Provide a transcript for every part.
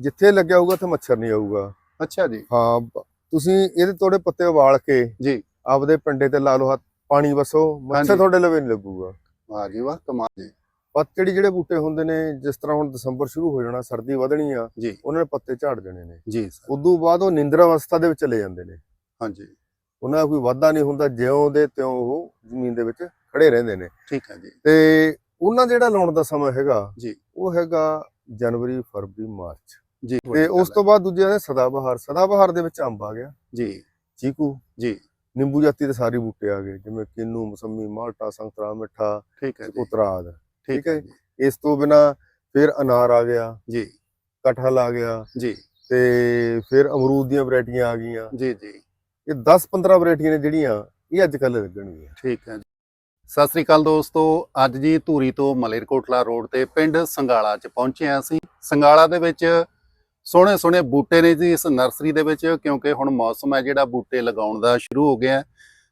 ਜਿੱਥੇ ਲੱਗਿਆ ਹੋਊਗਾ ਉੱਥੇ ਮੱਛਰ ਨਹੀਂ ਆਊਗਾ। ਅੱਛਾ ਜੀ। ਹਾਂ ਤੁਸੀਂ ਇਹਦੇ ਤੋੜੇ ਪੱਤੇ ਉਬਾਲ ਕੇ ਜੀ। ਆਪਦੇ ਪਿੰਡੇ ਤੇ ਲਾ ਲਓ ਹੱਥ ਪਾਣੀ ਵਸੋ ਮੱਛਰ। ਤੁਹਾਡੇ ਲਵੇ ਨਹੀਂ ਲੱਗੂਗਾ। ਵਾਹ ਜੀ ਵਾਹ ਕਮਾਲ ਜੀ। ਪੱਤੜੀ ਜਿਹੜੇ ਬੂਟੇ ਹੁੰਦੇ ਨੇ ਜਿਸ ਤਰ੍ਹਾਂ ਹੁਣ ਦਸੰਬਰ ਸ਼ੁਰੂ ਹੋ ਜਾਣਾ ਸਰਦੀ ਵਧਣੀ ਆ ਜੀ। ਉਹਨਾਂ ਦੇ ਪੱਤੇ ਝਾੜ ਜਾਣੇ ਨੇ। ਜੀ ਉਦੋਂ ਬਾਅਦ ਉਹ ਨਿੰਦਰ ਅਵਸਥਾ ਦੇ ਵਿੱਚ ਚਲੇ ਜਾਂਦੇ ਨੇ। ਹਾਂਜੀ। ਉਹਨਾਂ ਦਾ ਕੋਈ ਵਾਧਾ ਨਹੀਂ ਹੁੰਦਾ ਜਿਉਂ ਦੇ ਤਿਉਂ ਉਹ ਜ਼ਮੀਨ ਦੇ ਵਿੱਚ ਖੜੇ ਰਹਿੰਦੇ ਨੇ। ਠੀਕ ਹੈ ਜੀ। ਤੇ ਉਹਨਾਂ ਜਿਹੜਾ ਲਾਉਣ ਦਾ ਸਮਾਂ ਹੈਗਾ ਜੀ। ਉਹ ਹੈਗਾ ਜਨਵਰੀ ਫਰਵਰੀ ਮਾਰਚ। ਜੀ। ਤੇ ਉਸ ਤੋਂ ਬਾਅਦ ਦੂਜੇ ਨੇ ਸਦਾਬਹਾਰ। ਸਦਾਬਹਾਰ ਦੇ ਵਿੱਚ ਅੰਬ ਆ ਗਿਆ। ਜੀ। ਚੀਕੂ। ਜੀ। ਨਿੰਬੂ ਜਾਤੀ ਦੇ ਸਾਰੇ ਬੂਟੇ ਆ ਗਏ। ਜਿਵੇਂ ਕਿੰਨੂ ਮਸੰਮੀ ਮਾਲਟਾ ਸੰਤਰਾ ਮਿੱਠਾ ਠੀਕ ਹੈ ਜੀ। ਉਤਰਾਦ ਠੀਕ ਹੈ ਇਸ ਤੋਂ ਬਿਨਾ ਫਿਰ ਅਨਾਰ ਆ ਗਿਆ। ਜੀ। ਕਟਹਲ ਆ ਗਿਆ। ਜੀ। ਤੇ ਫਿਰ ਅਮਰੂਦ ਦੀਆਂ ਵੈਰਾਈਟੀਆਂ ਆ ਗਈਆਂ। ਜੀ ਜੀ। ਇਹ 10-15 ਵੈਰਾਈਟੀਆਂ ਨੇ ਜਿਹੜੀਆਂ ਇਹ ਅੱਜ ਕੱਲ੍ਹ ਲੱਗਣਗੀਆਂ। ਠੀਕ ਹੈ ਸਤਿ ਸ੍ਰੀ ਅਕਾਲ ਦੋਸਤੋ। ਅੱਜ ਜੀ ਧੂਰੀ ਤੋਂ ਮਲੇਰਕੋਟਲਾ ਰੋਡ ਤੇ ਪਿੰਡ ਸੰਗਾਲਾ ਚ ਪਹੁੰਚੇ ਹਾਂ ਅਸੀਂ। ਸੰਗਾਲਾ ਦੇ ਵਿੱਚ ਸੋਹਣੇ ਸੋਹਣੇ ਬੂਟੇ ਨੇ ਜੀ ਇਸ ਨਰਸਰੀ ਦੇ ਵਿੱਚ, ਕਿਉਂਕਿ ਹੁਣ ਮੌਸਮ ਹੈ ਜਿਹੜਾ ਬੂਟੇ ਲਗਾਉਣ ਦਾ ਸ਼ੁਰੂ ਹੋ ਗਿਆ ਹੈ।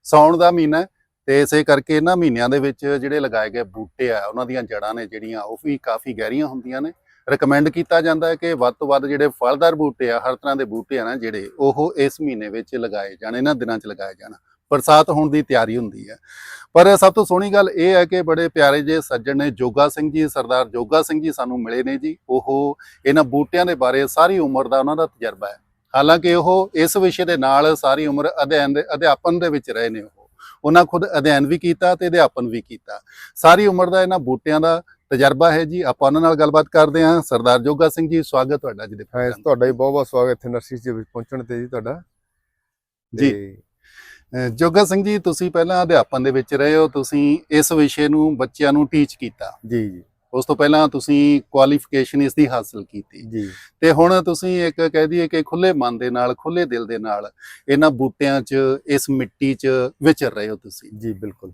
ਸਾਉਣ ਦਾ ਮਹੀਨਾ ਹੈ ਤੇ ਇਸੇ ਕਰਕੇ ਇਹਨਾਂ ਮਹੀਨਿਆਂ ਦੇ ਵਿੱਚ ਜਿਹੜੇ ਲਗਾਏ ਗਏ ਬੂਟੇ ਆ, ਉਹਨਾਂ ਦੀਆਂ ਜੜ੍ਹਾਂ ਨੇ ਜਿਹੜੀਆਂ ਉਹ ਵੀ ਕਾਫੀ ਗਹਿਰੀਆਂ ਹੁੰਦੀਆਂ ਨੇ ਰეკਮੈਂਡ ਕੀਤਾ ਜਾਂਦਾ ਹੈ ਕਿ ਵੱਧ ਤੋਂ ਵੱਧ ਜਿਹੜੇ ਫਲਦਾਰ ਬੂਟੇ ਆ, ਹਰ ਤਰ੍ਹਾਂ ਦੇ ਬੂਟੇ ਆ ਨਾ ਜਿਹੜੇ, ਉਹ ਇਸ ਮਹੀਨੇ ਵਿੱਚ ਲਗਾਏ ਜਾਣ, ਇਹਨਾਂ ਦਿਨਾਂ 'ਚ ਲਗਾਏ ਜਾਣ ਬਰਸਾਤ ਹੋਣ ਦੀ ਤਿਆਰੀ ਹੁੰਦੀ ਹੈ। ਪਰ ਸਭ ਤੋਂ ਸੋਹਣੀ ਗੱਲ ਇਹ ਹੈ ਕਿ ਬੜੇ ਪਿਆਰੇ ਜੇ ਸੱਜਣ ਨੇ ਜੋਗਾ ਸਿੰਘ ਜੀ ਸਰਦਾਰ ਜੋਗਾ ਸਿੰਘ ਜੀ ਸਾਨੂੰ ਮਿਲੇ ਨੇ ਜੀ। ਉਹ ਇਹਨਾਂ ਬੂਟਿਆਂ ਦੇ ਬਾਰੇ ਸਾਰੀ ਉਮਰ ਦਾ ਉਹਨਾਂ ਦਾ ਤਜਰਬਾ ਹੈ। ਹਾਲਾਂਕਿ ਉਹ ਇਸ ਵਿਸ਼ੇ ਦੇ ਨਾਲ ਸਾਰੀ ਉਮਰ ਅਧਿਐਨ ਦੇ ਅਧਿਆਪਨ ਦੇ ਵਿੱਚ ਰਹੇ ਨੇ ਉਹ। ਉਹਨਾਂ ਖੁਦ ਅਧਿਐਨ ਵੀ ਕੀਤਾ ਤੇ ਅਧਿਆਪਨ ਵੀ ਕੀਤਾ। ਸਾਰੀ ਉਮਰ ਦਾ ਇਹਨਾਂ ਬੂਟਿਆਂ ਦਾ ਤਜਰਬਾ ਹੈ ਜੀ। ਆਪਾਂ ਉਹਨਾਂ ਨਾਲ ਗੱਲਬਾਤ ਕਰਦੇ ਹਾਂ। ਸਰਦਾਰ ਜੋਗਾ ਸਿੰਘ ਜੀ ਸਵਾਗਤ ਤੁਹਾਡਾ ਜੀ ਦੇ। ਹਾਂ ਤੁਹਾਡਾ ਵੀ ਬਹੁਤ ਬਹੁਤ ਸਵਾਗਤ ਇੱਥੇ ਨਰਸਰੀ ਦੇ ਵਿੱਚ ਪਹੁੰਚਣ ਤੇ ਜੀ ਤੁਹਾਡਾ। ਜੀ। ਜੋਗਾ ਸਿੰਘ ਜੀ ਤੁਸੀਂ ਪਹਿਲਾਂ ਅਧਿਆਪਨ ਦੇ ਵਿੱਚ ਰਹੇ ਹੋ ਤੁਸੀਂ ਇਸ ਵਿਸ਼ੇ ਨੂੰ ਬੱਚਿਆਂ ਨੂੰ ਟੀਚ ਕੀਤਾ। ਜੀ ਜੀ। ਉਸ ਤੋਂ ਪਹਿਲਾਂ ਤੁਸੀਂ ਕੁਆਲੀਫਿਕੇਸ਼ਨ ਇਸ ਦੀ ਹਾਸਲ ਕੀਤੀ। ਜੀ। ਤੇ ਹੁਣ ਤੁਸੀਂ ਇੱਕ ਕਹਿ ਦਈਏ ਕਿ ਖੁੱਲੇ ਮਨ ਦੇ ਨਾਲ ਖੁੱਲੇ ਦਿਲ ਦੇ ਨਾਲ ਇਹਨਾਂ ਬੂਟਿਆਂ 'ਚ ਇਸ ਮਿੱਟੀ 'ਚ ਵਿਚਰ ਰਹੇ ਹੋ ਤੁਸੀਂ। ਜੀ ਬਿਲਕੁਲ।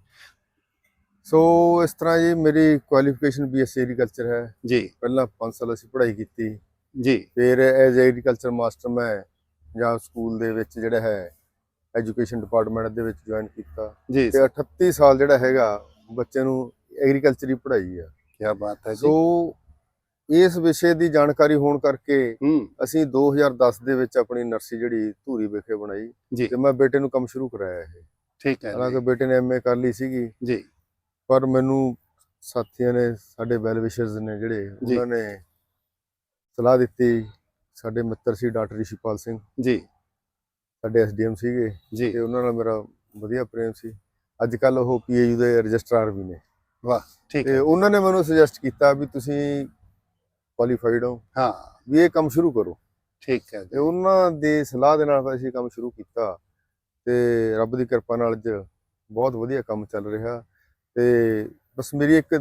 ਸੋ ਇਸ ਤਰ੍ਹਾਂ ਜੀ ਮੇਰੀ ਕੁਆਲੀਫਿਕੇਸ਼ਨ ਬੀਐਸਸੀ ਐਗਰੀਕਲਚਰ ਹੈ। ਜੀ। ਪਹਿਲਾਂ 5 ਸਾਲ ਅਸੀਂ ਪੜ੍ਹਾਈ ਕੀਤੀ। ਜੀ। ਫਿਰ ਐਜ਼ ਐਗਰੀਕਲਚਰ ਮਾਸਟਰ ਮੈਂ ਪੰਜਾਬ ਸਕੂਲ ਦੇ ਵਿੱਚ ਜਿਹੜਾ ਹੈ ਐਜੂਕੇਸ਼ਨ ਡਿਪਾਰਟਮੈਂਟ ਦੇ ਵਿੱਚ ਜੁਆਇਨ ਕੀਤਾ ਜੀ। ਤੇ 38 ਸਾਲ ਜਿਹੜਾ ਹੈਗਾ ਬੱਚੇ ਨੂੰ ਐਗਰੀਕਲਚਰ ਹੀ ਪੜ੍ਹਾਈ ਆ। ਕੀ ਬਾਤ ਹੈ ਜੀ। ਸੋ ਇਸ ਵਿਸ਼ੇ ਦੀ ਜਾਣਕਾਰੀ ਹੋਣ ਕਰਕੇ ਅਸੀਂ 2010 ਦੇ ਵਿੱਚ ਆਪਣੀ ਨਰਸਰੀ ਜਿਹੜੀ ਧੂਰੀ ਵਿਖੇ ਬਣਾਈ ਤੇ ਮੈਂ ਬੇਟੇ ਨੂੰ ਕੰਮ ਸ਼ੁਰੂ ਕਰਾਇਆ ਇਹ। ਠੀਕ ਹੈ ਹਾਲਾਂਕਿ। ਬੇਟੇ ਨੇ ਐਮਏ ਕਰ ਲਈ ਸੀਗੀ। ਜੀ। ਪਰ ਮੈਨੂੰ ਸਾਥੀਆਂ ਨੇ ਸਾਡੇ ਵੈਲ ਵਿਸ਼ਰਸ ਨੇ ਜਿਹੜੇ। ਉਹਨਾਂ ਨੇ ਸਲਾਹ ਦਿੱਤੀ। ਸਾਡੇ ਮਿੱਤਰ ਸੀ ਡਾਕਟਰ ਰਿਸ਼ੀਪਾਲ ਸਿੰਘ। ਜੀ। ਸਾਡੇ ਐਸਡੀਐਮ ਸੀਗੇ ਜੀ। ਤੇ ਉਹਨਾਂ ਨਾਲ ਮੇਰਾ ਵਧੀਆ ਪ੍ਰੇਮ ਸੀ। ਅੱਜ ਕੱਲ ਉਹ ਪੀਏਯੂ ਦੇ ਰਜਿਸਟਰਾਰ ਵੀ ਨੇ। ਠੀਕ ਤੇ ਉਹਨਾਂ ਨੇ ਮੈਨੂੰ ਸੁਜੈਸਟ ਕੀਤਾ ਵੀ ਤੁਸੀਂ ਕੁਆਲੀਫਾਈਡ ਹੋ। ਹਾਂ। ਵੀ ਇਹ ਕੰਮ ਸ਼ੁਰੂ ਕਰੋ। ਠੀਕ ਹੈ ਤੇ ਉਹਨਾਂ ਦੀ ਸਲਾਹ ਦੇ ਨਾਲ ਅਸੀਂ ਕੰਮ ਸ਼ੁਰੂ ਕੀਤਾ। ਤੇ ਰੱਬ ਦੀ ਕਿਰਪਾ ਨਾਲ ਅੱਜ ਬਹੁਤ ਵਧੀਆ ਕੰਮ ਚੱਲ ਰਿਹਾ। ਤੇ ਬਸ ਮੇਰੀ ਇੱਕ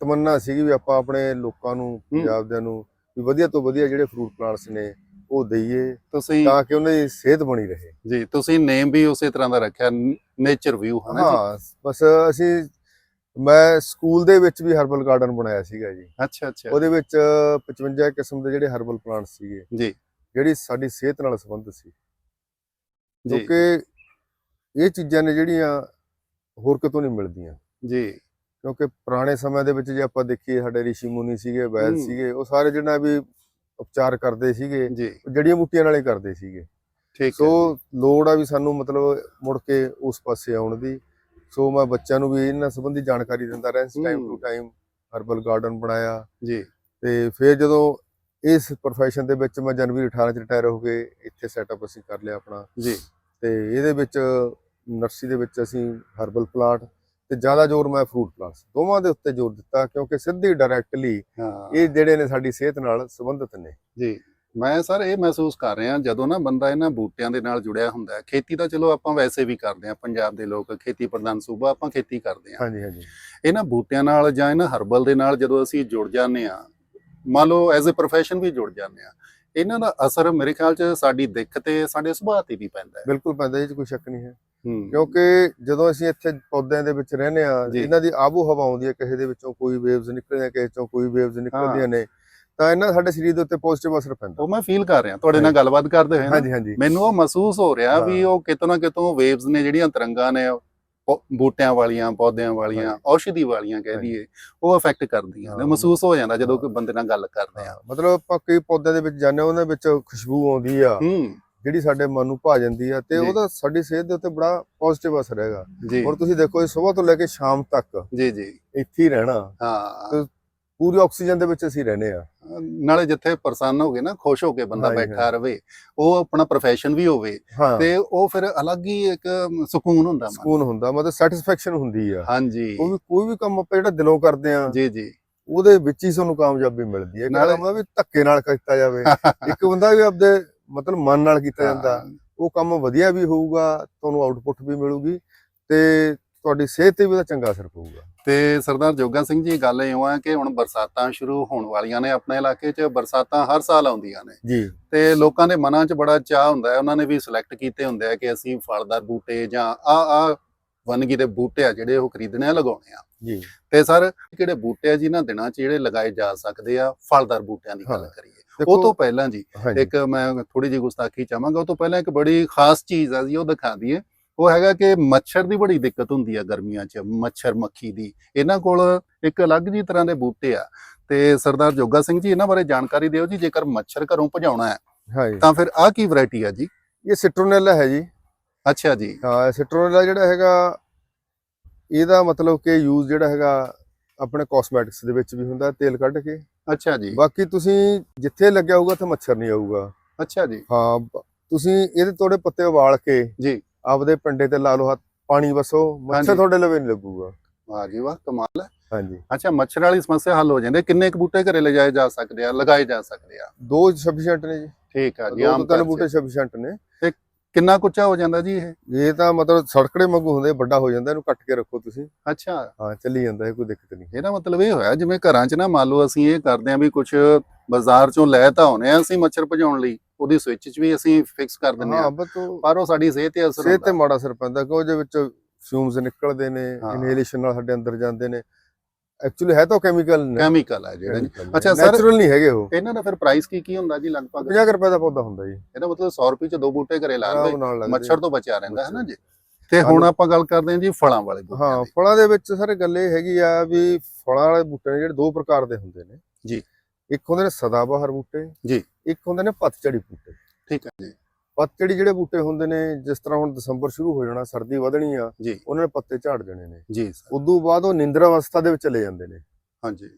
ਤਮੰਨਾ ਸੀਗੀ ਵੀ ਆਪਾਂ ਆਪਣੇ ਲੋਕਾਂ ਨੂੰ ਪੰਜਾਬ ਦਿਆਂ ਨੂੰ ਵੀ ਵਧੀਆ ਤੋਂ ਵਧੀਆ ਜਿਹੜੇ ਫਰੂਟ ਪਲਾਂਟਸ ਨੇ ਉਹ ਦਈਏ ਤੁਸੀਂ ਤਾਂ ਕਿ ਉਹਨਾਂ ਦੀ ਸਿਹਤ ਬਣੀ ਰਹੇ। ਜੀ ਤੁਸੀਂ ਨੇਮ ਵੀ ਉਸੇ ਤਰ੍ਹਾਂ ਦਾ ਰੱਖਿਆ ਨੇਚਰ ਵਿਊ ਹੈ ਨਾ ਜੀ? ਹਾਂ ਬਸ ਅਸੀਂ ਮੈਂ ਸਕੂਲ ਦੇ ਵਿੱਚ ਵੀ ਹਰਬਲ ਗਾਰਡਨ ਬਣਾਇਆ ਸੀਗਾ ਜੀ। ਅੱਛਾ ਅੱਛਾ। ਉਹਦੇ ਵਿੱਚ 55 ਕਿਸਮ ਦੇ ਜਿਹੜੇ ਹਰਬਲ ਪਲਾਂਟਸ ਸੀਗੇ ਜੀ। ਜਿਹੜੀ ਸਾਡੀ ਸਿਹਤ ਨਾਲ ਸੰਬੰਧਿਤ ਸੀ। ਜੀ। ਕਿਉਂਕਿ ਇਹ ਚੀਜ਼ਾਂ ਨੇ ਜਿਹੜੀਆਂ ਹੋਰ ਕਿਤੋਂ ਨਹੀਂ ਮਿਲਦੀਆਂ। ਜੀ। ਕਿਉਂਕਿ ਪੁਰਾਣੇ ਸਮੇਂ ਦੇ ਵਿੱਚ ਜੇ ਆਪਾਂ ਦੇਖੀਏ ਸਾਡੇ ਰਿਸ਼ੀ ਮੁਨੀ ਸੀਗੇ ਵੈਦ। ਸੀਗੇ ਉਹ ਸਾਰੇ ਜਿਹੜਾ ਵੀ ਉਪਚਾਰ ਕਰਦੇ ਸੀਗੇ ਜੜੀਆਂ ਬੂਟੀਆਂ ਨਾਲ ਕਰਦੇ ਸੀਗੇ। ਠੀਕ ਸੋ। ਲੋੜ ਆ ਵੀ ਸਾਨੂੰ ਮਤਲਬ ਮੁੜ ਕੇ ਉਸ ਪਾਸੇ ਆਉਣ ਦੀ। ਸੋ ਮੈਂ ਬੱਚਿਆਂ ਨੂੰ ਵੀ ਇਹਨਾਂ ਸੰਬੰਧੀ ਜਾਣਕਾਰੀ ਦਿੰਦਾ ਰਿਹਾ time to. Time herbal garden ਬਣਾਇਆ। ਜੀ। ਤੇ ਫਿਰ ਜਦੋਂ ਇਸ profession ਦੇ ਵਿੱਚ ਮੈਂ ਜਨਵਰੀ 18 ਚ ਰਿਟਾਇਰ ਹੋ ਕੇ ਇੱਥੇ ਸੈਟਅਪ ਅਸੀਂ ਕਰ ਲਿਆ ਆਪਣਾ। ਜੀ। ਤੇ ਇਹਦੇ ਵਿੱਚ ਨਰਸਰੀ ਦੇ ਵਿੱਚ ਅਸੀਂ ਹਰਬਲ ਪਲਾਂਟ ਤੇ ਜ਼ਿਆਦਾ ਜ਼ੋਰ ਮੈਂ ਫਰੂਟ ਪਲਾਂਟਸ ਦੋਵਾਂ ਦੇ ਉੱਤੇ ਜ਼ੋਰ ਦਿੱਤਾ ਕਿਉਂਕਿ ਸਿੱਧੀ ਡਾਇਰੈਕਟਲੀ ਇਹ ਜਿਹੜੇ ਨੇ ਸਾਡੀ ਸਿਹਤ ਨਾਲ ਸੰਬੰਧਿਤ ਨੇ। ਜੀ। ਮੈਂ ਸਰ ਇਹ ਮਹਿਸੂਸ ਕਰ ਰਿਹਾ ਜਦੋਂ ਨਾ ਬੰਦਾ ਇਹਨਾਂ ਬੂਟਿਆਂ ਦੇ ਨਾਲ ਜੁੜਿਆ ਹੁੰਦਾ ਹੈ ਖੇਤੀ ਤਾਂ ਚਲੋ ਆਪਾਂ ਵੈਸੇ ਵੀ ਕਰਦੇ ਹਾਂ ਪੰਜਾਬ ਦੇ ਲੋਕ ਖੇਤੀ ਪ੍ਰਧਾਨ ਸੂਬਾ ਆਪਾਂ ਖੇਤੀ ਕਰਦੇ ਹਾਂ। ਹਾਂਜੀ ਹਾਂਜੀ। ਇਹਨਾਂ ਬੂਟਿਆਂ ਨਾਲ ਜਾਂ ਇਹਨਾਂ ਹਰਬਲ ਦੇ ਨਾਲ ਜਦੋਂ ਅਸੀਂ ਜੁੜ ਜਾਂਦੇ ਆ ਮੰਨ ਲਓ ਐਜ਼ ਅ profession ਵੀ ਜੁੜ ਜਾਂਦੇ ਆ ਇਹਨਾਂ ਦਾ ਅਸਰ ਮੇਰੇ ਖਿਆਲ 'ਚ ਸਾਡੀ ਦਿੱਖ ਤੇ ਸਾਡੇ ਸੁਭਾਅ ਤੇ ਵੀ ਪੈਂਦਾ ਹੈ। ਬਿਲਕੁਲ ਪੈਂਦਾ ਇਹ 'ਚ ਕੋਈ ਸ਼ੱਕ ਨਹੀਂ ਹੂੰ, ਕਿਉਂਕਿ ਜਦੋਂ ਅਸੀਂ ਇੱਥੇ ਪੌਦਿਆਂ ਦੇ ਵਿੱਚ ਰਹਿੰਦੇ ਆ। ਇਹਨਾਂ ਦੀ ਆਬੋ ਹਵਾ ਆਉਂਦੀ ਹੈ ਕਿਸੇ ਦੇ ਵਿੱਚੋਂ ਕੋਈ ਵੇਵਸ ਨਿਕਲਦੀਆਂ ਕਿਸੇ ਚੋਂ ਕੋਈ ਵੇਵਸ ਨਿਕਲਦੀਆਂ ਨੇ ਤਾਂ ਇਹਨਾਂ ਸਾਡੇ ਸਰੀਰ ਦੇ ਉੱਤੇ ਪੋਜ਼ਿਟਿਵ ਅਸਰ ਪੈਂਦਾ ਉਹ ਮੈਂ ਫੀਲ ਕਰ ਰਿਹਾ ਤੁਹਾਡੇ ਨਾਲ ਗੱਲਬਾਤ ਕਰਦੇ ਹੋਏ ਹਾਂਜੀ ਹਾਂਜੀ ਮੈਨੂੰ ਉਹ ਮਹਿਸੂਸ ਹੋ ਰਿਹਾ ਵੀ। ਉਹ ਕਿਤੋਂ ਨਾ ਕਿਤੋਂ ਵੇਵਸ ਨੇ ਜਿਹੜੀਆਂ ਤਰੰਗਾਂ ਨੇ ਬੂਟਿਆਂ ਵਾਲੀਆਂ ਪੌਦਿਆਂ ਵਾਲੀਆਂ। ਔਸ਼ਧੀ ਵਾਲੀਆਂ ਕਹਿ। ਦਈਏ ਉਹ ਅਫੈਕਟ ਕਰਦੀਆਂ ਨੇ। ਮਹਿਸੂਸ ਹੋ ਜਾਂਦਾ ਜਦੋਂ। ਕੋਈ ਬੰਦੇ ਨਾਲ ਗੱਲ ਕਰਦੇ ਆ ਮਤਲਬ ਆਪਾਂ ਕਈ ਪੌਦਿਆਂ ਦੇ ਵਿੱਚ ਜਾਂਦੇ ਉਹਨਾਂ ਵਿੱਚ ਖੁਸ਼ਬੂ ਆਉਂਦੀ ਆ ਹੂੰ ਜਿਹੜੀ ਸਾਡੇ ਮਨ ਨੂੰ ਭਾ ਜਾਂਦੀ ਆ ਤੇ। ਉਹਦਾ ਸਾਡੀ ਸਿਹਤ ਦੇ ਉੱਤੇ ਬੜਾ ਪੋਜ਼ਿਟਿਵ ਅਸਰ ਹੈਗਾ। ਹੁਣ ਤੁਸੀਂ ਦੇਖੋ ਸਵੇਰ ਤੋਂ ਲੈ ਕੇ ਸ਼ਾਮ ਤੱਕ ਜੀ ਜੀ। ਇੱਥੇ ਹੀ ਰਹਿਣਾ। ਹਾਂ। ਪੂਰੀ ਆਕਸੀਜਨ ਦੇ ਵਿੱਚ ਅਸੀਂ ਰਹਿੰਦੇ ਆ। ਨਾਲੇ ਜਿੱਥੇ ਪ੍ਰਸੰਨ ਹੋ ਗਏ ਨਾ ਖੁਸ਼ ਹੋ ਕੇ ਬੰਦਾ ਬੈਠਾ ਰਵੇ ਉਹ ਆਪਣਾ ਪ੍ਰੋਫੈਸ਼ਨ ਵੀ ਹੋਵੇ ਤੇ ਉਹ ਫਿਰ ਅਲੱਗ ਹੀ ਇੱਕ ਸਕੂਨ ਹੁੰਦਾ ਮਨ। ਸਕੂਨ ਹੁੰਦਾ ਮਤਲਬ ਸੈਟੀਸਫੈਕਸ਼ਨ ਹੁੰਦੀ ਆ। ਹਾਂਜੀ। ਕੋਈ ਵੀ ਕੋਈ ਵੀ ਕੰਮ ਆਪਾਂ ਜਿਹੜਾ ਦਿਲੋਂ ਕਰਦੇ ਆ ਜੀ ਜੀ। ਉਹਦੇ ਵਿੱਚ ਹੀ ਸਾਨੂੰ ਕਾਮਯਾਬੀ ਮਿਲਦੀ ਹੈ ਨਾਲੇ- ਨਾਲੇ ਵੀ ਧੱਕੇ ਨਾਲ ਕੀਤਾ ਜਾਵੇ। ਇੱਕ ਬੰਦਾ ਵੀ ਆਪਦੇ ਮਤਲਬ ਮਨ ਨਾਲ ਕੀਤਾ ਜਾਂਦਾ। ਉਹ ਕੰਮ ਵਧੀਆ ਵੀ ਹੋਊਗਾ ਤੁਹਾਨੂੰ ਆਊਟਪੁੱਟ ਵੀ ਮਿਲੂਗੀ ਤੇ ਤੁਹਾਡੀ ਸਿਹਤ ਤੇ ਵੀ ਉਹਦਾ ਚੰਗਾ ਅਸਰ ਪਊਗਾ। ਤੇ ਸਰਦਾਰ ਜੋਗਾ ਸਿੰਘ ਜੀ ਗੱਲ ਇਉਂ ਹੈ ਕਿ ਹੁਣ ਬਰਸਾਤਾਂ ਸ਼ੁਰੂ ਹੋਣ ਵਾਲੀਆਂ ਨੇ ਆਪਣੇ ਇਲਾਕੇ 'ਚ। ਬਰਸਾਤਾਂ ਹਰ ਸਾਲ ਆਉਂਦੀਆਂ ਨੇ। ਜੀ। ਤੇ ਲੋਕਾਂ ਦੇ ਮਨਾਂ 'ਚ ਬੜਾ ਚਾਹ ਹੁੰਦਾ ਹੈ। ਉਹਨਾਂ ਨੇ ਵੀ ਸਿਲੈਕਟ ਕੀਤੇ ਹੁੰਦੇ ਆ ਕਿ ਅਸੀਂ ਫਲਦਾਰ ਬੂਟੇ ਜਾਂ ਆ ਆ ਵਨਗੀ ਦੇ ਬੂਟੇ ਆ ਜਿਹੜੇ ਉਹ ਖਰੀਦਣੇ ਆ ਲਗਾਉਣੇ ਆ। ਜੀ। ਤੇ ਸਰ ਕਿਹੜੇ ਬੂਟੇ ਆ ਜਿਨ੍ਹਾਂ ਦਿਨਾਂ 'ਚ ਜਿਹੜੇ ਲਗਾਏ ਜਾ ਸਕਦੇ ਆ? ਫਲਦਾਰ ਬੂਟਿਆਂ ਦੀ ਗੱਲ। ਕਰੀਏ। ਉਹ ਤੋਂ ਪਹਿਲਾਂ ਜੀ ਇੱਕ ਮੈਂ ਥੋੜੀ ਜਿਹੀ ਗੁਸਤਾਖੀ ਚਾਹਾਂਗਾ ਉਹ ਤੋਂ ਪਹਿਲਾਂ ਇੱਕ ਬੜੀ ਖਾਸ ਚੀਜ਼ ਆ ਜੀ ਉਹ ਦਿਖਾ ਦਈਏ ਉਹ ਹੈਗਾ ਕਿ ਮੱਛਰ ਦੀ ਬੜੀ ਦਿੱਕਤ ਹੁੰਦੀ ਆ ਗਰਮੀਆਂ 'ਚ ਮੱਛਰ ਮੱਖੀ ਦੀ। ਇਹਨਾਂ ਕੋਲ ਇੱਕ ਅਲੱਗ ਜੀ ਤਰ੍ਹਾਂ ਦੇ ਬੂਟੇ ਆ। ਤੇ ਸਰਦਾਰ ਜੋਗਾ ਸਿੰਘ ਜੀ ਇਹਨਾਂ ਬਾਰੇ ਜਾਣਕਾਰੀ ਦਿਓ ਜੀ ਜੇਕਰ ਮੱਛਰ ਘਰੋਂ ਭਜਾਉਣਾ ਹੈ। ਤਾਂ ਫਿਰ ਆਹ ਕੀ ਵੈਰਾਈਟੀ ਆ ਜੀ? ਇਹ ਸਿਟਰੋਨੈਲਾ ਹੈ ਜੀ। ਅੱਛਾ ਜੀ। ਹਾਂ ਸਿਟਰੋਨੈਲਾ ਜਿਹੜਾ ਹੈਗਾ ਇਹਦਾ ਮਤਲਬ ਕਿ ਯੂਜ਼ ਜਿਹੜਾ ਹੈਗਾ ਆਪਣੇ ਕਾਸਮੈਟਿਕਸ ਦੇ ਵਿੱਚ ਵੀ ਹੁੰਦਾ ਤੇਲ ਕੱਢ ਕੇ। ਅੱਛਾ ਜੀ। ਬਾਕੀ ਤੁਸੀਂ ਜਿੱਥੇ ਲੱਗਿਆ ਹੋਊਗਾ ਤੇ ਮੱਛਰ ਨਹੀਂ ਆਊਗਾ। ਅੱਛਾ ਜੀ। ਹਾਂ ਤੁਸੀਂ ਇਹਦੇ ਥੋੜੇ ਪੱਤੇ ਉਬਾਲ ਕੇ ਜੀ। ਆਪਦੇ ਪਿੰਡੇ ਤੇ ਲਾ ਲਓ ਹੱਥ ਪਾਣੀ ਵਸੋ ਮੱਛਰ। ਤੁਹਾਡੇ ਲਵੇ ਨਹੀਂ ਲੱਗੂਗਾ। ਵਾਹ ਜੀ ਵਾਹ ਕਮਾਲ ਹੈ। ਹਾਂਜੀ। ਅੱਛਾ ਮੱਛਰ ਵਾਲੀ ਸਮੱਸਿਆ ਹੱਲ ਹੋ ਜਾਂਦੀ ਕਿੰਨੇ ਕੁ ਬੂਟੇ ਘਰੇ ਲਗਾਏ ਜਾ ਸਕਦੇ ਆ ਲਗਾਏ ਜਾ ਸਕਦੇ ਆ? ਦੋ ਸਫੀਸ਼ੀਐਂਟ ਨੇ ਜੀ। ਠੀਕ ਆ ਜੀ ਆਮ ਤਿੰਨ ਤੌਰ ਬੂਟੇ। ਸਫੀਸ਼ੀਐਂਟ ਨੇ। ਕਿੰਨਾ ਕੁੱਚਾ ਹੋ ਜਾਂਦਾ ਜੀ ਇਹ? ਇਹ ਤਾਂ ਮਤਲਬ ਸੜਕੜੇ ਵਾਂਗੂ ਹੁੰਦੇ ਵੱਡਾ ਹੋ ਜਾਂਦਾ ਇਹਨੂੰ ਕੱਟ ਕੇ ਰੱਖੋ ਤੁਸੀਂ। ਅੱਛਾ। ਹਾਂ ਚੱਲੀ ਜਾਂਦਾ ਹੈ ਕੋਈ ਦਿੱਕਤ ਨਹੀਂ। ਇਹਦਾ ਮਤਲਬ ਇਹ ਹੋਇਆ ਜਿਵੇਂ ਘਰਾਂ 'ਚ ਨਾ ਮੰਨ ਲਓ ਅਸੀਂ ਇਹ ਕਰਦੇ ਆਂ ਵੀ ਕੁਝ ਬਾਜ਼ਾਰ 'ਚੋਂ ਲੈ ਤਾਂ ਆਉਨੇ ਆ ਅਸੀਂ ਮੱਛਰ ਭਜਾਉਣ ਲਈ ਉਹਦੀ ਸਵਿਚ 'ਚ ਵੀ ਅਸੀਂ ਫਿਕਸ ਕਰ ਦਿੰਨੇ ਹਾਂ। ਆ ਪਰ ਉਹ ਸਾਡੀ ਸਿਹਤ ਤੇ ਅਸਰ ਸਿਹਤ ਤੇ ਮਾੜਾ ਅਸਰ ਪੈਂਦਾ ਕਿ ਉਹਦੇ ਵਿੱਚ ਫਿਊਮਸ ਨਿਕਲਦੇ ਨੇ। ਇਨਹੇਲੇਸ਼ਨ ਨਾਲ ਸਾਡੇ ਅੰਦਰ ਜਾਂਦੇ ਨੇ। ਐਕਚੁਅਲੀ ਹੈ ਤਾਂ ਕੈਮੀਕਲ ਨੇ। ਕੈਮੀਕਲ ਹੈ ਜਿਹੜਾ ਅੱਛਾ ਸਰ- natural ਨਹੀਂ ਹੈਗੇ ਉਹ। ਇਹਨਾਂ ਦਾ ਫਿਰ ਪ੍ਰਾਈਸ ਕੀ ਕੀ ਹੁੰਦਾ ਜੀ ਲਗਭਗ? 50 ਰੁਪਏ ਦਾ ਪੌਦਾ ਹੁੰਦਾ ਜੀ। ਇਹਦਾ ਮਤਲਬ 100 ਰੁਪਏ 'ਚ ਦੋ ਬੂਟੇ ਘਰੇ ਲਾ ਲੱਗਦੇ। ਮੱਛਰ ਤੋਂ ਬਚਿਆ ਰਹਿੰਦਾ ਹੈ ਨਾ। ਜੀ। ਤੇ ਹੁਣ ਆਪਾਂ ਗੱਲ ਕਰਦੇ ਹਾਂ ਜੀ ਫਲਾਂ ਵਾਲੇ ਬੂਟਿਆਂ ਹਾਂ ਫਲਾਂ ਦੇ ਵਿੱਚ ਸਰ ਗੱਲ ਇਹ ਹੈਗੀ ਆ ਵੀ ਫਲਾਂ ਵਾਲੇ ਬੂਟੇ ਨੇ ਜਿਹੜੇ ਦੋ ਪ੍ਰਕਾਰ ਦੇ ਹੁੰਦੇ ਨੇ। ਜੀ। ਇੱਕ ਹੁੰਦੇ ਨੇ ਸਦਾਬਹਾਰ ਬੂਟੇ। ਜੀ। ਇੱਕ ਹੁੰਦੇ ਨੇ ਪਤਝੜੀ ਬੂਟੇ। ਠੀਕ ਹੈ ਜੀ। ਪਤਝੜੀ ਜਿਹੜੇ ਬੂਟੇ ਹੁੰਦੇ ਨੇ ਜਿਸ ਤਰ੍ਹਾਂ ਹੁਣ ਦਸੰਬਰ ਸ਼ੁਰੂ ਹੋ ਜਾਣਾ ਸਰਦੀ ਵਧਣੀ ਆ ਉਹਨਾਂ ਦੇ ਪੱਤੇ ਝੜ ਜਾਣੇ ਨੇ। ਜੀ। ਉਦੋਂ ਬਾਅਦ ਉਹ ਨਿੰਦਰਾ ਅਵਸਥਾ ਦੇ ਵਿੱਚ ਚਲੇ ਜਾਂਦੇ ਨੇ। ਹਾਂਜੀ।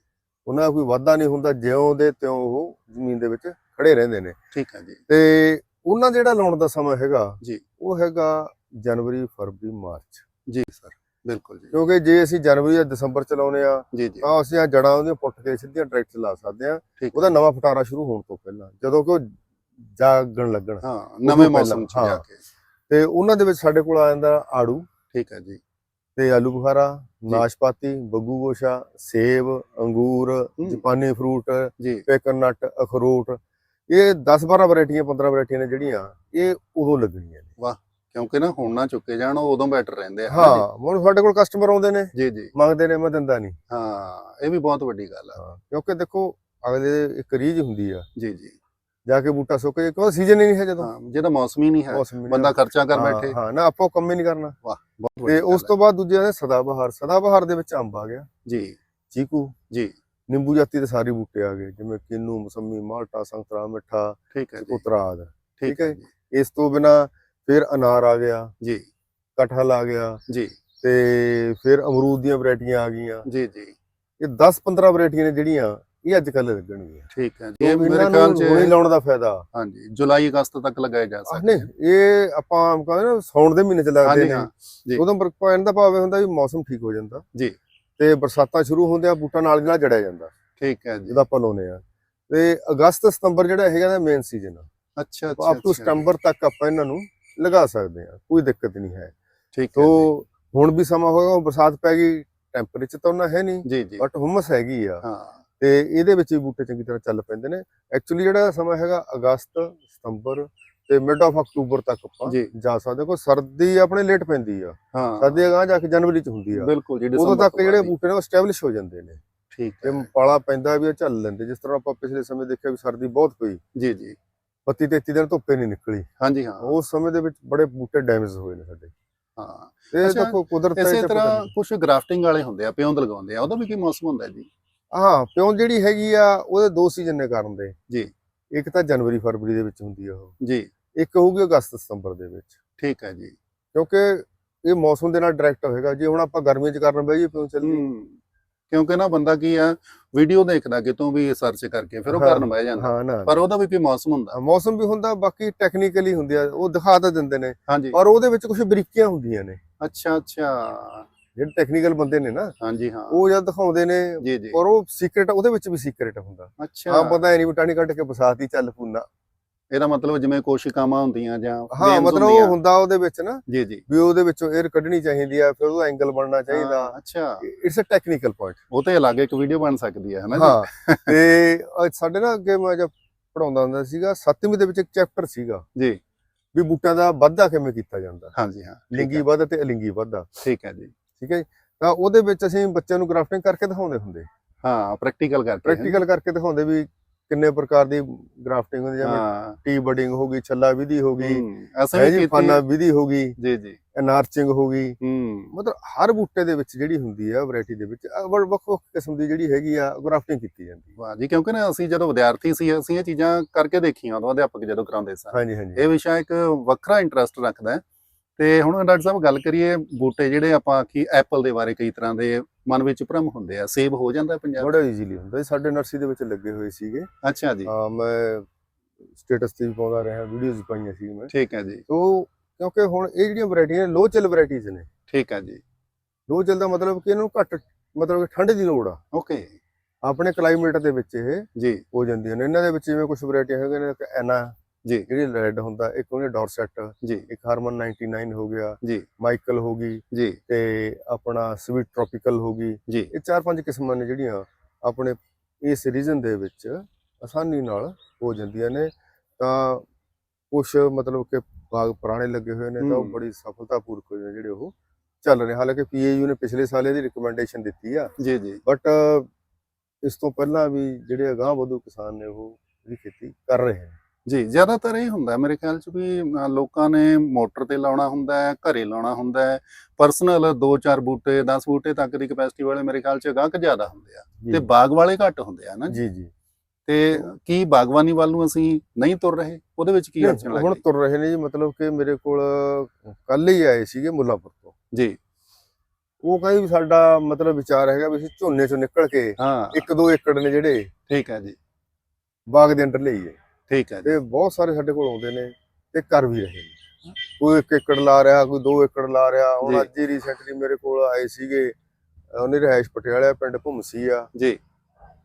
ਉਹਨਾਂ ਦਾ ਕੋਈ ਵਾਧਾ ਨਹੀਂ ਹੁੰਦਾ ਜਿਉਂ ਦੇ ਤਿਉਂ ਉਹ ਜ਼ਮੀਨ ਦੇ ਵਿੱਚ ਖੜੇ ਰਹਿੰਦੇ ਨੇ। ਠੀਕ ਹੈ ਜੀ। ਤੇ ਉਹਨਾਂ ਜਿਹੜਾ ਲਾਉਣ ਦਾ ਸਮਾਂ ਹੈਗਾ ਜੀ। ਉਹ ਹੈਗਾ ਜਨਵਰੀ ਫਰਵਰੀ ਮਾਰਚ। ਜੀ ਸਰ ਬਿਲਕੁਲ ਜੀ। ਕਿਉਂਕਿ ਜੇ ਅਸੀਂ ਜਨਵਰੀ ਜਾਂ ਦਸੰਬਰ ਚ ਲਾਉਨੇ ਆ ਤਾਂ ਅਸੀਂ ਆ ਜੜਾਂ ਉਹਦੀਆਂ ਪੁੱਟ ਕੇ ਸਿੱਧੀਆਂ ਡਾਇਰੈਕਟ ਲਾ ਸਕਦੇ ਆ। ਉਹਦਾ ਨਵਾਂ ਫਟਾਰਾ ਸ਼ੁਰੂ ਹੋਣ ਤੋਂ ਪਹਿਲਾਂ ਜਦੋਂ ਕਿ ਉਹ ਜਾਗਣ ਲੱਗਣ। ਹਾਂ ਨਵੇਂ ਮੌਸਮ 'ਚ ਜਾ। ਕੇ। ਤੇ ਉਹਨਾਂ ਦੇ ਵਿੱਚ ਸਾਡੇ ਕੋਲ ਆ ਜਾਂਦਾ ਆੜੂ। ਠੀਕ ਹੈ ਜੀ। ਤੇ ਆਲੂ ਬੁਖਾਰਾ ਨਾਸ਼ਪਾਤੀ ਬੱਗੂ ਗੋਸ਼ਾ ਸੇਬ ਅੰਗੂਰ ਜਾਪਾਨੀ ਫਰੂਟ ਪੇਕਨ ਨਟ ਅਖਰੋਟ। ਇਹ 10 12 ਵੈਰਾਈਟੀਆਂ 15 ਵੈਰਾਈਟੀਆਂ ਨੇ ਜਿਹੜੀਆਂ ਇਹ ਉਦੋਂ ਲੱਗਣੀਆਂ ਨੇ। ਕਿਉਂਕਿ ਨਾ ਹੁਣ ਨਾ ਚੁੱਕੇ ਜਾਣ ਉਹ ਉਦੋਂ ਬੈਟਰ ਰਹਿੰਦੇ ਆ। ਹਾਂ ਹੁਣ ਸਾਡੇ ਕੋਲ ਕਸਟਮਰ ਆਉਂਦੇ ਨੇ। ਜੀ ਜੀ। ਮੰਗਦੇ ਨੇ ਮੈਂ ਦਿੰਦਾ ਨਹੀਂ। ਹਾਂ ਇਹ ਵੀ ਬਹੁਤ ਵੱਡੀ ਗੱਲ ਆ। ਕਿਉਂਕਿ ਦੇਖੋ ਅਗਲੇ ਇੱਕ ਰੀਝ ਹੁੰਦੀ ਆ। ਜੀ ਜੀ। ਜਾ ਕੇ ਬੂਟਾ ਸੁੱਕ ਜੇ ਕਿਉਂ ਸੀਜ਼ਨ ਹੀ ਨਹੀਂ ਹੈ ਜਦੋਂ। ਹਾਂ ਜਿਹਦਾ ਮੌਸਮ ਹੀ ਨਹੀਂ ਹੈ ਬੰਦਾ ਖਰਚਾ ਕਰ ਬੈਠੇ। ਹਾਂ ਨਾ ਆਪਾਂ ਕੰਮ ਹੀ ਨਹੀਂ ਕਰਨਾ। ਵਾਹ ਬਹੁਤ ਤੇ ਉਸ ਤੋਂ ਬਾਅਦ ਦੂਜੇ ਨੇ ਸਦਾਬਹਾਰ। ਸਦਾਬਹਾਰ ਦੇ ਵਿੱਚ ਅੰਬ ਆ ਗਿਆ। ਜੀ। ਚੀਕੂ। ਜੀ। ਨਿੰਬੂ ਜਾਤੀ ਦੇ ਸਾਰੇ ਬੂਟੇ ਆ ਗਏ ਜਿਵੇਂ ਕਿੰਨੂ ਮਸੰਮੀ ਮਾਲਟਾ ਸੰਤਰਾ ਮਿੱਠਾ ਠੀਕ ਹੈ ਉਤਰਾਦ। ਠੀਕ ਹੈ ਇਸ ਤੋਂ ਬਿਨਾ ਫਿਰ ਅਨਾਰ ਆ ਗਿਆ। ਜੀ। ਕਟਹਲ ਆ ਗਿਆ। ਜੀ। ਤੇ ਫਿਰ ਅਮਰੂਦ ਦੀਆਂ ਵੈਰਾਈਟੀਆਂ ਆ ਗਈਆਂ। ਜੀ ਜੀ। ਇਹ 10-15 ਵੈਰਾਈਟੀਆਂ ਨੇ ਜਿਹੜੀਆਂ ਇਹ ਅੱਜ ਕੱਲ੍ਹ ਲੱਗਣਗੀਆਂ। ਠੀਕ ਹੈ ਜੀ ਇਹ ਮੇਰੇ ਖਿਆਲ 'ਚ ਲਾਉਣ ਦਾ ਫਾਇਦਾ। ਹਾਂਜੀ ਜੁਲਾਈ ਅਗਸਤ ਤੱਕ ਲਗਾਏ ਜਾ ਸਕਦੇ ਨਹੀਂ ਇਹ ਆਪਾਂ ਆਮ ਕਹਿੰਦੇ ਨਾ ਸੌਣ ਦੇ ਮਹੀਨੇ ਚ ਲੱਗਦੇ ਨੇ। ਉਦੋਂ ਪਰ ਪੈਣ ਦਾ ਭਾਵੇਂ ਹੁੰਦਾ ਵੀ ਮੌਸਮ ਠੀਕ ਹੋ ਜਾਂਦਾ। ਜੀ। ਤੇ ਬਰਸਾਤਾਂ ਸ਼ੁਰੂ ਹੁੰਦੇ ਆ ਬੂਟਾ ਨਾਲ ਨਾਲ ਜੜਿਆ ਜਾਂਦਾ। ਠੀਕ ਹੈ ਜੀ। ਜਿਹਦਾ ਆਪਾਂ ਲਾਉਨੇ ਆ ਤੇ ਅਗਸਤ ਸਤੰਬਰ ਜਿਹੜਾ ਹੈਗਾ ਦਾ ਮੇਨ ਸੀਜ਼ਨ ਆ। ਅੱਛਾ ਅੱਛਾ ਟੂ ਅੱਛਾ। ਸਤੰਬਰ ਤੱਕ ਆਪਾਂ ਇਹਨਾਂ ਨੂੰ ਲਗਾ ਸਕਦੇ ਆ ਕੋਈ ਦਿੱਕਤ ਨਹੀਂ ਹੈ। ਠੀਕ ਹੈ ਤੋ ਹੁਣ ਵੀ ਸਮਾਂ ਹੋਏਗਾ ਬਰਸਾਤ ਪੈ ਗਈ ਟੈਂਪਰੇਚਰ ਤਾਂ ਉਹਨਾਂ ਹੈ ਨਹੀਂ। ਬਟ ਹੁਮਸ ਹੈਗੀ ਆ। ਹਾਂ। ਤੇ ਇਹਦੇ ਵਿੱਚ ਵੀ ਬੂਟੇ ਚੰਗੀ ਤਰ੍ਹਾਂ ਚੱਲ ਪੈਂਦੇ ਨੇ। ਐਕਚੁਅਲੀ ਜਿਹੜਾ ਸਮਾਂ ਹੈਗਾ ਅਗਸਤ ਸਤੰਬਰ ਤੇ ਮਿਡ ਆਫ ਅਕਤੂਬਰ ਤੱਕ ਆਪਾਂ ਜੀ। ਸਕਦੇ। ਕੋਈ ਸਰਦੀ ਆਪਣੇ ਲੇਟ ਪੈਂਦੀ ਆ। ਹਾਂ। ਸਰਦੀ ਅਗਾਂਹ ਜਾ ਕੇ ਜਨਵਰੀ ਚ ਹੁੰਦੀ ਆ। ਬਿਲਕੁਲ ਜੀ ਉਦੋਂ ਤੱਕ ਤੋਂ ਜਿਹੜੇ। ਬੂਟੇ ਨੇ ਉਹ ਸਟੈਬਲਿਸ਼ ਹੋ ਜਾਂਦੇ ਨੇ। ਠੀਕ ਤੇ ਪਾਲਾ ਪੈਂਦਾ ਵੀ ਉਹ ਝੱਲ ਲੈਂਦੇ। ਜਿਸ ਤਰ੍ਹਾਂ ਆਪਾਂ ਪਿਛਲੇ ਸਮੇਂ ਦੇਖਿਆ ਵੀ ਸਰਦੀ ਬਹੁਤ ਪਈ। ਜੀ ਜੀ। 32 33 ਦਿਨ ਧੁੱਪੇ ਨਹੀਂ ਨਿਕਲੀ। ਹਾਂਜੀ ਹਾਂ। ਉਸ ਸਮੇਂ ਦੇ ਵਿੱਚ ਬੜੇ ਬੂਟੇ ਡੈਮੇਜ ਹੋਏ ਨੇ ਸਾਡੇ। ਹਾਂ। ਇਹ ਦੇਖੋ ਕੁਦਰਤ ਇਸੇ ਤਾਂ ਤਰ੍ਹਾਂ। ਕੁਝ ਗ੍ਰਾਫਟਿੰਗ ਵਾਲੇ ਹੁੰਦੇ ਆ ਪਿਉਂਦ ਲਗਾਉਂਦੇ ਆ। ਉਹਦਾ ਵੀ ਕੀ ਮੌਸਮ ਹੁੰਦਾ ਜੀ? ਹਾਂ ਪਿਉਂ ਜਿਹੜੀ ਹੈਗੀ ਆ ਉਹਦੇ ਦੋ ਸੀਜ਼ਨ ਨੇ ਕਰਨ ਦੇ। ਜੀ। ਇੱਕ ਤਾਂ ਜਨਵਰੀ ਫਰਵਰੀ ਦੇ ਵਿੱਚ ਹੁੰਦੀ ਆ ਉਹ। ਜੀ। ਇੱਕ ਹੋਊਗੀ ਅਗਸਤ ਸਤੰਬਰ ਦੇ ਵਿੱਚ। ਠੀਕ ਹੈ ਜੀ। ਕਿਉਂਕਿ ਇਹ ਮੌਸਮ ਦੇ ਨਾਲ ਡਾਇਰੈਕਟ ਹੋਏਗਾ। ਜੇ ਹੁਣ ਆਪਾਂ ਗਰਮੀ 'ਚ ਕਰਨ ਬਈਏ ਪਿਉਂ ਚੱਲਦੀ ਹੂੰ। ਕਿਉਂਕਿ ਨਾ ਬੰਦਾ ਕੀ ਆ ਵੀਡੀਓ ਦੇਖਦਾ ਕਿਤੋਂ ਵੀ ਸਰਚ ਕਰਕੇ ਫਿਰ ਉਹ ਕਰਨ ਬਹਿ ਜਾਂਦਾ। ਪਰ ਉਹਦਾ ਵੀ ਕੀ ਮੌਸਮ ਹੁੰਦਾ। ਮੌਸਮ ਵੀ ਹੁੰਦਾ ਬਾਕੀ ਟੈਕਨੀਕਲੀ ਹੁੰਦੀ ਆ। ਉਹ ਦਿਖਾ ਤਾਂ ਦਿੰਦੇ ਨੇ। ਪਰ ਉਹਦੇ ਵਿੱਚ ਕੁਝ ਬਰੀਕੀਆਂ ਹੁੰਦੀਆਂ ਨੇ। ਅੱਛਾ ਅੱਛਾ। ਜਿਹੜੇ ਟੈਕਨੀਕਲ ਬੰਦੇ ਨੇ ਨਾ ਹਾਂਜੀ ਹਾਂ। ਉਹ ਜਦ ਦਿਖਾਉਂਦੇ ਨੇ ਪਰ ਉਹ ਸੀਕ੍ਰੇਟ ਉਹਦੇ ਵਿੱਚ ਵੀ ਸੀਕ੍ਰੇਟ ਹੁੰਦਾ। ਅੱਛਾ। ਹਾਂ ਪਤਾ ਐ ਨਹੀਂ ਬਟਾਣੀ ਕੱਢ ਕੇ ਬਸਾਤੀ ਚੱਲ ਪੂਨਾ ਇਹਦਾ ਮਤਲਬ ਜਿਵੇਂ ਕੋਸ਼ਿਕਾਵਾਂ ਹੁੰਦੀਆਂ ਜਾਂ ਹਾਂ ਮਤਲਬ। ਉਹ ਹੁੰਦਾ ਉਹਦੇ ਵਿੱਚ ਨਾ ਜੀ ਜੀ। ਵੀ ਉਹਦੇ ਵਿੱਚੋਂ 에ਅਰ ਕੱਢਣੀ ਚਾਹੀਦੀ ਆ ਫਿਰ ਉਹਦਾ ਐਂਗਲ ਬਣਨਾ ਚਾਹੀਦਾ। ਅੱਛਾ। ਇਟਸ ਅ ਟੈਕਨੀਕਲ ਪੁਆਇੰਟ ਉਹ ਤੇ ਅਲੱਗ ਇੱਕ ਵੀਡੀਓ ਬਣ ਸਕਦੀ ਹੈ ਹਨਾ ਜੀ? ਤੇ ਸਾਡੇ ਨਾ ਅੱਗੇ ਮੈਂ ਜਦ ਪੜਾਉਂਦਾ ਹੁੰਦਾ ਸੀਗਾ ਸੱਤਵੀਂ ਦੇ ਵਿੱਚ ਇੱਕ ਚੈਪਟਰ ਸੀਗਾ। ਜੀ। ਵੀ ਬੂਟਿਆਂ ਦਾ ਵਾਧਾ ਕਿਵੇਂ ਕੀਤਾ ਜਾਂਦਾ। ਹਾਂਜੀ ਹਾਂ। ਲਿੰਗੀ ਵਾਧਾ ਤੇ ਅਲਿੰਗੀ ਵਾਧਾ ਠੀਕ ਹੈ ਜੀ। ਠੀਕ ਹੈ ਜੀ? ਤਾਂ ਉਹਦੇ ਵਿੱਚ ਅਸੀਂ ਬੱਚਿਆਂ ਨੂੰ ਗ੍ਰਾਫਟਿੰਗ ਕਰਕੇ ਦਿਖਾਉਂਦੇ ਹੁੰਦੇ। ਹਾਂ ਪ੍ਰੈਕਟੀਕਲ ਕਰਕੇ ਪ੍ਰੈਕਟੀਕਲ ਕਰਕੇ ਦਿਖਾਉਂਦੇ ਵੀ ਕਿੰਨੇ ਪ੍ਰਕਾਰ ਦੀ ਗ੍ਰਾਫਟਿੰਗ ਹੁੰਦੀ ਜਿਵੇਂ ਟੀ ਬਡਿੰਗ ਹੋ ਗਈ ਛੱਲਾ ਵਿਧੀ ਹੋ ਗਈ ਅਸੀਂ ਵੀ ਫਾਨਾ ਵਿਧੀ ਹੋ ਗਈ ਜੀ ਜੀ। ਐਨਾਰਚਿੰਗ ਹੋ ਗਈ। ਹੂੰ। ਮਤਲਬ ਹਰ ਬੂਟੇ ਦੇ ਵਿੱਚ ਜਿਹੜੀ ਹੁੰਦੀ ਆ ਵੈਰਾਈਟੀ ਦੇ ਵਿੱਚ ਵੱਖ ਵੱਖ ਕਿਸਮ ਦੀ ਜਿਹੜੀ ਹੈਗੀ ਆ ਗ੍ਰਾਫਟਿੰਗ ਕੀਤੀ ਜਾਂਦੀ ਵਾਹ ਜੀ ਕਿਉਂਕਿ ਨਾ ਅਸੀਂ ਜਦੋਂ ਵਿਦਿਆਰਥੀ ਸੀ ਅਸੀਂ ਇਹ ਚੀਜ਼ਾਂ ਕਰਕੇ ਦੇਖੀਆਂ ਉਦੋਂ ਅਧਿਆਪਕ ਜਦੋਂ ਕਰਾਉਂਦੇ ਸਨ ਹਾਂਜੀ ਹਾਂਜੀ। ਇਹ ਵਿਸ਼ਾ ਇੱਕ ਵੱਖਰਾ ਇੰਟਰਸਟ ਰੱਖਦਾ ਹੈ। ਤੇ ਹੁਣ ਡਾਕਟਰ ਸਾਹਿਬ ਗੱਲ ਕਰੀਏ ਬੂਟੇ ਜਿਹੜੇ ਆਪਾਂ ਕੀ ਐਪਲ ਦੇ ਬਾਰੇ ਕਈ ਤਰ੍ਹਾਂ ਦੇ ਮਨ ਵਿੱਚ ਭਰਮ ਹੁੰਦੇ ਆ ਸੇਬ ਹੋ ਜਾਂਦਾ ਪੰਜਾਬ ਬੜਾ ਈਜ਼ੀਲੀ ਹੁੰਦਾ। ਸਾਡੇ ਨਰਸਰੀ ਦੇ ਵਿੱਚ ਲੱਗੇ ਹੋਏ ਸੀਗੇ। ਅੱਛਾ ਜੀ। ਹਾਂ ਮੈਂ ਸਟੇਟਸ ਤੇ ਵੀ ਪਾਉਂਦਾ ਰਿਹਾ ਵੀਡੀਓਜ਼ ਪਾਈਆਂ ਸੀ ਮੈਂ। ਠੀਕ ਹੈ ਜੀ। ਤੋ ਕਿਉਂਕਿ ਹੁਣ ਇਹ ਜਿਹੜੀਆਂ ਵੈਰਾਈਟੀਆਂ ਲੋ ਚਿਲ ਵੈਰਾਈਟੀਜ਼ ਨੇ। ਠੀਕ ਹੈ ਜੀ। ਲੋ ਚਿਲ ਦਾ ਮਤਲਬ ਕਿ ਇਹਨੂੰ ਘੱਟ ਮਤਲਬ ਕਿ ਠੰਡ ਦੀ ਲੋੜ ਆ। ਓਕੇ। ਆਪਣੇ ਕਲਾਈਮੇਟ ਦੇ ਵਿੱਚ ਇਹ ਜੀ। ਹੋ ਜਾਂਦੀਆਂ ਨੇ। ਇਹਨਾਂ ਦੇ ਵਿੱਚ ਜਿਵੇਂ ਕੁਝ ਵੈਰਾਈਟੀਆਂ ਹੈਗੀਆਂ ਨੇ ਐਨਾ ਜੀ। ਜਿਹੜੀ ਰੈੱਡ ਹੁੰਦਾ ਇੱਕ ਉਹਨੇ ਡੋਰਸੈਟ ਜੀ ਇੱਕ ਹਾਰਮਨ 99 ਹੋ ਗਿਆ ਜੀ ਮਾਈਕਲ ਹੋ ਗਈ ਜੀ ਤੇ ਆਪਣਾ ਸਵੀਟ ਟ੍ਰੋਪੀਕਲ ਹੋ ਗਈ ਜੀ ਇਹ ਚਾਰ ਪੰਜ ਕਿਸਮਾਂ ਨੇ ਜਿਹੜੀਆਂ ਆਪਣੇ ਇਸ ਰੀਜਨ ਦੇ ਵਿੱਚ ਆਸਾਨੀ ਨਾਲ ਹੋ ਜਾਂਦੀਆਂ ਨੇ। ਤਾਂ ਕੁਝ ਮਤਲਬ ਕਿ ਬਾਗ ਪੁਰਾਣੇ ਲੱਗੇ ਹੋਏ ਨੇ ਤਾਂ ਉਹ। ਬੜੀ ਸਫਲਤਾਪੂਰਵਕ ਹੋਏ ਨੇ ਜਿਹੜੇ ਉਹ ਚੱਲ ਰਹੇ ਹਾਲਾਂਕਿ ਪੀਏਯੂ ਨੇ ਪਿਛਲੇ ਸਾਲ ਇਹਦੀ ਰਿਕਮੈਂਡੇਸ਼ਨ ਦਿੱਤੀ ਆ। ਜੀ ਜੀ। ਬਟ ਇਸ ਤੋਂ ਪਹਿਲਾਂ ਵੀ ਜਿਹੜੇ ਅਗਾਂਹ ਵਧੂ ਕਿਸਾਨ ਨੇ ਉਹ ਇਹਦੀ ਖੇਤੀ ਕਰ ਰਹੇ ਨੇ। ਜੀ ਜ਼ਿਆਦਾਤਰ ਇਹ ਹੁੰਦਾ ਮੇਰੇ ਖਿਆਲ ਚ ਵੀ ਲੋਕਾਂ ਨੇ ਮੋਟਰ ਤੇ ਲਾਉਣਾ ਹੁੰਦਾ ਹੈ ਘਰੇ ਲਾਉਣਾ ਹੁੰਦਾ ਹੈ। ਪਰਸਨਲ 2-4 ਬੂਟੇ 10 ਬੂਟੇ ਤੱਕ ਦੀ ਕਪੈਸਿਟੀ ਵਾਲੇ ਮੇਰੇ ਖਿਆਲ ਚ ਗਾਹਕ ਜ਼ਿਆਦਾ ਹੁੰਦੇ ਆ ਤੇ ਬਾਗ ਵਾਲੇ ਘੱਟ ਹੁੰਦੇ ਆ ਨਾ ਜੀ। ਜੀ ਤੇ ਕੀ ਬਾਗਬਾਨੀ ਵੱਲ ਨੂੰ ਅਸੀਂ ਨਹੀਂ ਤੁਰ ਰਹੇ? ਉਹਦੇ ਵਿੱਚ ਕੀ ਅੜਚਣ ਨਹੀਂ, ਹੁਣ ਤੁਰ ਰਹੇ ਨੇ ਜੀ ਮਤਲਬ ਕਿ ਮੇਰੇ ਕੋਲ ਕੱਲ ਹੀ ਆਏ ਸੀਗੇ ਮੁੱਲਾਪੁਰ ਤੋਂ। ਜੀ। ਉਹ ਕਹਿੰਦੇ ਵੀ ਸਾਡਾ ਮਤਲਬ ਵਿਚਾਰ ਹੈਗਾ ਵੀ ਅਸੀਂ ਝੋਨੇ ਚੋਂ ਨਿਕਲ ਕੇ ਹਾਂ। ਇੱਕ ਦੋ ਏਕੜ ਨੇ ਜਿਹੜੇ ਠੀਕ ਹੈ ਜੀ। ਬਾਗ ਦੇ ਅੰਦਰ ਲਈਏ। ਠੀਕ ਹੈ ਤੇ ਬਹੁਤ ਸਾਰੇ ਸਾਡੇ ਕੋਲ ਆਉਂਦੇ ਨੇ ਤੇ ਕਰ ਵੀ ਰਹੇ ਨੇ। ਕੋਈ ਇੱਕ ਏਕੜ ਲਾ ਰਿਹਾ ਕੋਈ ਦੋ ਏਕੜ ਲਾ ਰਿਹਾ। ਹੁਣ ਅੱਜ ਹੀ ਰੀਸੈਂਟਲੀ ਮੇਰੇ ਕੋਲ ਆਏ ਸੀਗੇ ਉਹਨੇ ਰਿਹਾਇਸ਼ ਪਟਿਆਲਾ ਪਿੰਡ ਭੁੰਮਸੀ ਆ ਜੀ।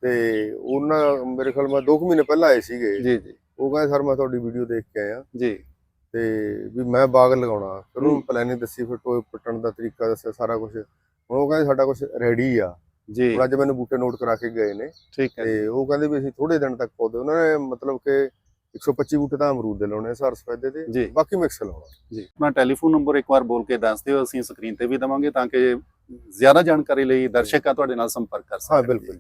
ਤੇ ਉਹਨਾਂ ਮੇਰੇ ਖਿਆਲ ਮੈਂ 2 ਮਹੀਨੇ ਪਹਿਲਾਂ ਆਏ ਸੀਗੇ। ਜੀ ਜੀ। ਉਹ ਕਹਿੰਦੇ ਸਰ ਮੈਂ ਤੁਹਾਡੀ ਵੀਡੀਓ ਦੇਖ ਕੇ ਆਇਆ। ਜੀ। ਤੇ ਵੀ ਮੈਂ ਬਾਗ ਲਗਾਉਣਾ। ਫਿਰ ਹੂੰ। ਉਹਨੂੰ ਪਲੈਨਿੰਗ ਦੱਸੀ ਫਿਰ ਟੋਏ ਪੱਟਣ ਦਾ ਤਰੀਕਾ ਦੱਸਿਆ ਸਾਰਾ ਕੁਝ ਹੁਣ ਉਹ ਕਹਿੰਦੇ ਸਾਡਾ ਕੁਝ ਰੈਡੀ ਆ। ਜੀ ਅੱਜ ਮੈਨੂੰ ਬੂਟੇ ਨੋਟ ਕਰਾ ਕੇ ਗਏ ਨੇ ਠੀਕ ਹੈ। ਤੇ ਉਹ ਕਹਿੰਦੇ ਵੀ ਅਸੀਂ ਥੋੜੇ ਦਿਨ ਤੱਕ ਪੌਦੇ ਉਹਨਾਂ ਨੇ ਮਤਲਬ ਕਿ 125 ਬੂਟੇ ਤਾਂ ਅਮਰੂਦ ਦੇ ਲਾਉਣੇ ਸਰ ਸਫੈਦੇ ਦੇ ਬਾਕੀ ਮਿਕਸ ਲਾਉਣਾ ਜੀ ਆਪਣਾ ਟੈਲੀਫੋਨ ਨੰਬਰ ਇੱਕ ਵਾਰ ਬੋਲ ਕੇ ਦੱਸ ਦਿਓ ਅਸੀਂ ਸਕਰੀਨ ਤੇ ਵੀ ਦਵਾਂਗੇ ਤਾਂ ਕਿ ਜ਼ਿਆਦਾ ਜਾਣਕਾਰੀ ਲਈ ਦਰਸ਼ਕ ਆ ਤੁਹਾਡੇ ਨਾਲ ਸੰਪਰਕ ਕਰ ਸਕਣ ਹਾਂ ਬਿਲਕੁਲ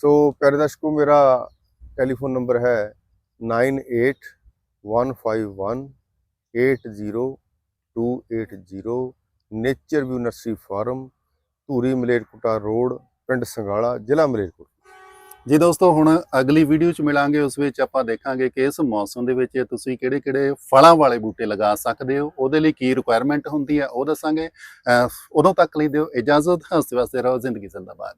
ਸੋ ਪਿਆਰੇ ਦਰਸ਼ਕੋ ਮੇਰਾ ਟੈਲੀਫੋਨ ਨੰਬਰ ਹੈ 9815180280 nature view nursery farm Dhuri, Malerkotla road, ਪਿੰਡ ਸੰਗਾਲਾ, ਜ਼ਿਲ੍ਹਾ ਮਲੇਰਕੋਟਲਾ ਜੀ ਦੋਸਤੋ, ਹੁਣ ਅਗਲੀ ਵੀਡੀਓ ਚ ਮਿਲਾਂਗੇ, ਉਸ ਵਿੱਚ ਆਪਾਂ ਦੇਖਾਂਗੇ ਕਿ ਇਸ ਮੌਸਮ ਦੇ ਵਿੱਚ ਤੁਸੀਂ ਕਿਹੜੇ-ਕਿਹੜੇ ਫਲਾਂ ਵਾਲੇ ਬੂਟੇ ਲਗਾ ਸਕਦੇ ਹੋ, ਉਹਦੇ ਲਈ ਕੀ ਰਿਕੁਆਇਰਮੈਂਟ ਹੁੰਦੀ ਹੈ, ਉਹ ਦੱਸਾਂਗੇ। ਉਦੋਂ ਤੱਕ ਲਈ ਦਿਓ ਇਜਾਜ਼ਤ ਹੱਸਦੇ ਵਾਸਤੇ ਰਹੋ, ਜ਼ਿੰਦਗੀ ਜ਼ਿੰਦਾਬਾਦ।